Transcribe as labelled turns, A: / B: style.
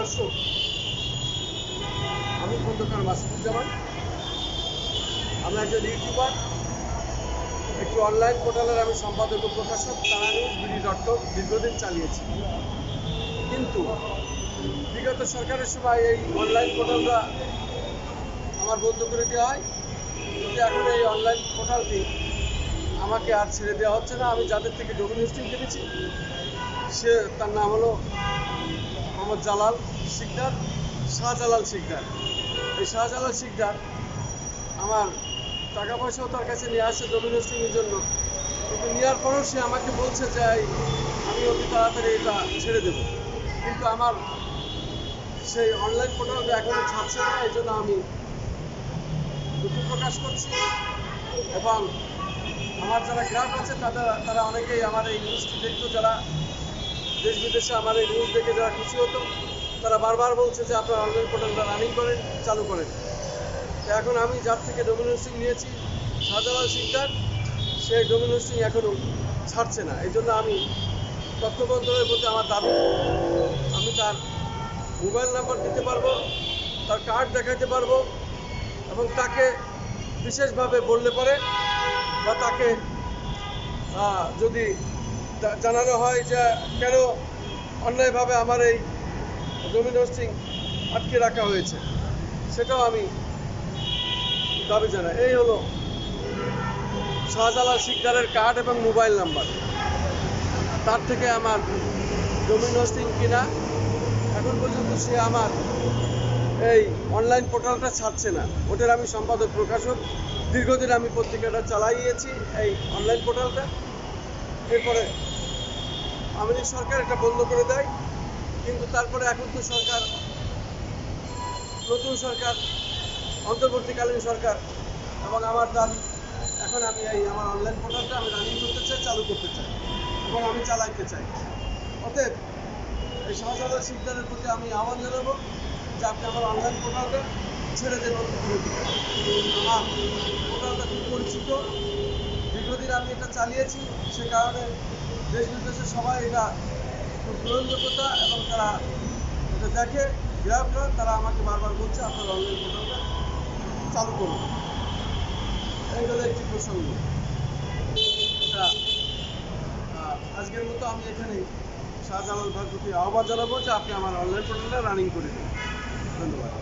A: দর্শক, আমি খন্দকার মাসুদুজ্জামান। আমি একজন ইউটিউবার, একটি অনলাইন পোর্টালের আমি সম্পাদক ও প্রকাশক তারা নিউজ বিডি ডট কম দীর্ঘদিন চালিয়েছি। কিন্তু বিগত সরকারের সময় এই অনলাইন পোর্টালটা আমার বন্ধ করে দেওয়া হয়। কিন্তু এখন এই অনলাইন পোর্টালটি আমাকে আর ছেড়ে দেওয়া হচ্ছে না। আমি যাদের থেকে ডোমিন হোস্টিং কিনেছি, সে, তার নাম হলো মোহাম্মদ জালাল শিকদার, শাহজালাল শিকদার। এই শাহজালাল শিকদার আমার টাকা পয়সাও তার কাছে নিয়ে আসে ডোমিন হোস্টিংয়ের জন্য। কিন্তু নেওয়ার পরেও সে আমাকে বলছে যে আমি অতি তাড়াতাড়ি এটা ছেড়ে দেবো। কিন্তু আমার সেই অনলাইন পোর্টালটা এখনও ছাড়ছে না, এই জন্য আমি দুঃখ প্রকাশ করছি এবং আমার যারা গ্রাহক আছে তারা তারা অনেকেই আমার এই নিউজটি দেখতো, যারা দেশ বিদেশে আমার এই নিউজ দেখে যারা খুশি হতো, তারা বারবার বলছে যে আপনার অনলাইন পোর্টালটা রানিং করেন, চালু করেন। এখন আমি যার থেকে ডোমিনোসিং নিয়েছি, শাহজালাল সিকদার সেই ডোমিনোসিং এখনও ছাড়ছে না। এই জন্য আমি তথ্য মন্ত্রণের প্রতি আমার দাবি, আমি তার মোবাইল নাম্বার দিতে পারব, তার কার্ড দেখাতে পারব, এবং তাকে বিশেষভাবে বললে পরে বা তাকে যদি জানানো হয় যে কেন অন্যায়ভাবে আমার এই জমিন হোস্টিং আটকে রাখা হয়েছে, সেটাও আমি দাবি জানাই। এই হলো শাহজালাল শিকদারের কার্ড এবং মোবাইল নাম্বার। তার থেকে আমার জমিন হোস্টিং কিনা, এখন পর্যন্ত সে আমার এই অনলাইন পোর্টালটা ছাড়ছে না। ওটার আমি সম্পাদক প্রকাশক, দীর্ঘদিন আমি পত্রিকাটা চালাইয়েছি এই অনলাইন পোর্টালটা। এরপরে আওয়ামী সরকার এটা বন্ধ করে দেয়, কিন্তু তারপরে এখন তো সরকার, নতুন সরকার, অন্তর্বর্তীকালীন সরকার, এবং আমার দাবি, এখন আমি এই আমার অনলাইন পোর্টালটা আমি রানিং করতে চাই, চালু করতে চাই, এবং আমি চালাইতে চাই। অতএব এই শাহজালাল শিকদারের প্রতি আমি আহ্বান জানাব যে আপনি আমার অনলাইন পোর্টালটা ছেড়ে দেবেন আমার পোর্টালটা খুব পরিচিত। দীর্ঘদিন আমি এটা চালিয়েছি, সে কারণে দেশ বিদেশে সবাই এটা খুব গ্রহণযোগ্যতা এবং তারা এটা দেখে গ্রাহকরা তারা আমাকে বারবার বলছে, আপনার অনলাইন পোর্টালটা চালু করুন। হলো একটি প্রসঙ্গ। এটা আজকের মতো আমি এখানে শাহজালাল প্রতি আহ্বান জানাব যে আপনি আমার অনলাইন পোর্টালটা রানিং করে দিন। ধন্যবাদ।